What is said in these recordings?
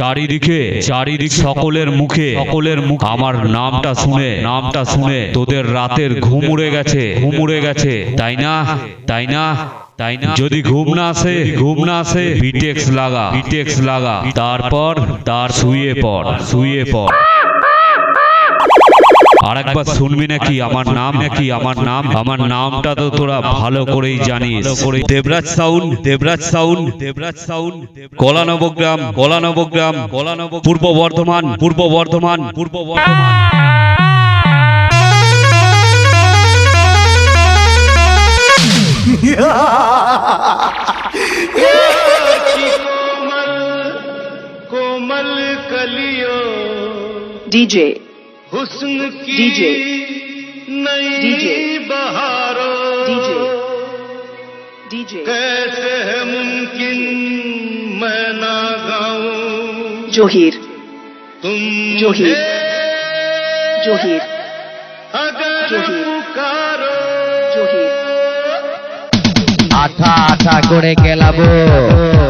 চারিদিকে চারিদিক সকলের মুখে সকলের মুখ আমার নামটা শুনে নামটা শুনে তোদের রাতের ঘুম উড়ে গেছে ঘুম উড়ে গেছে। তাই না? তাই না? তাই না? যদি ঘুম না আসে ঘুম না আসে বিটেক্স লাগা বিটেক্স লাগা। তারপর তার শুয়ে পড় শুয়ে পড়। আর একবার শুনবি নাকি? আমার নাম নাকি? আমার নাম? আমার নামটা তো তোরা ভালো করেই জানিস। Devraj sound Devraj sound Devraj sound Kalanabagram Kalanabagram Kalanab Purba Bardhaman Purba Bardhaman পূর্ব বর্ধমান। DJ हुस्न की डीजे। डीजे। बहारो। डीजे। डीजे। कैसे है मुमकिन मैं ना गाऊं? जोहिर। तुम जोहिर। जोहिर। अगर जोहिर। पुकारो। जोहिर। आथा आथा कोड़े के लाबो।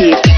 Keep.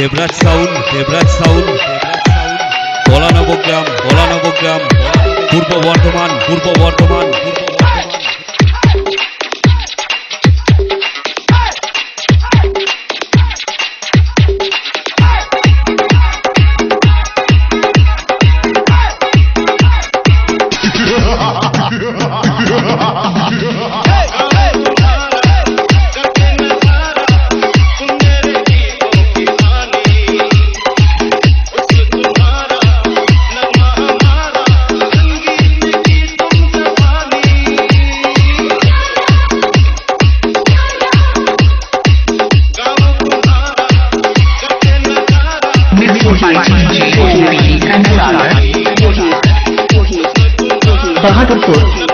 দেবরাজ সাউন দেবরাজ সাউন কলা নবগ্রাম কলা নবগ্রাম পূর্ব বর্ধমান পূর্ব Bardhaman Purba Bahadurpur.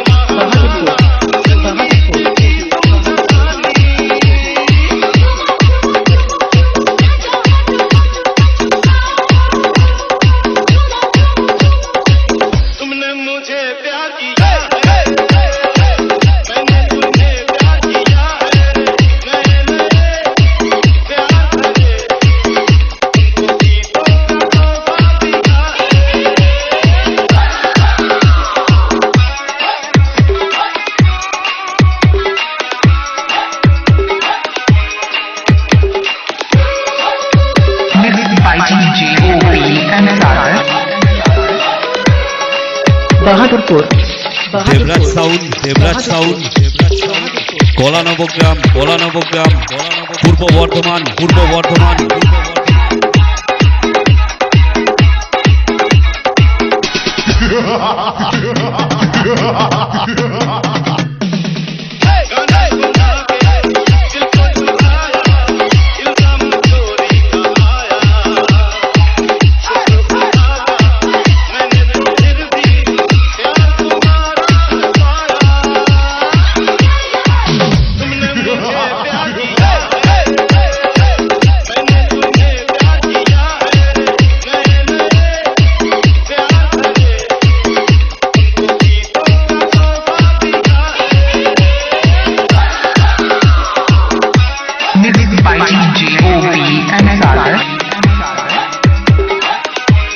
Bahadurpur, Devraj sound Devraj sound. Kala Nabagram Kala Nabagram পূর্ব বর্ধমান পূর্ব বর্ধমান।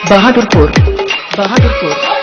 बहादुरपुर बहादुरपुर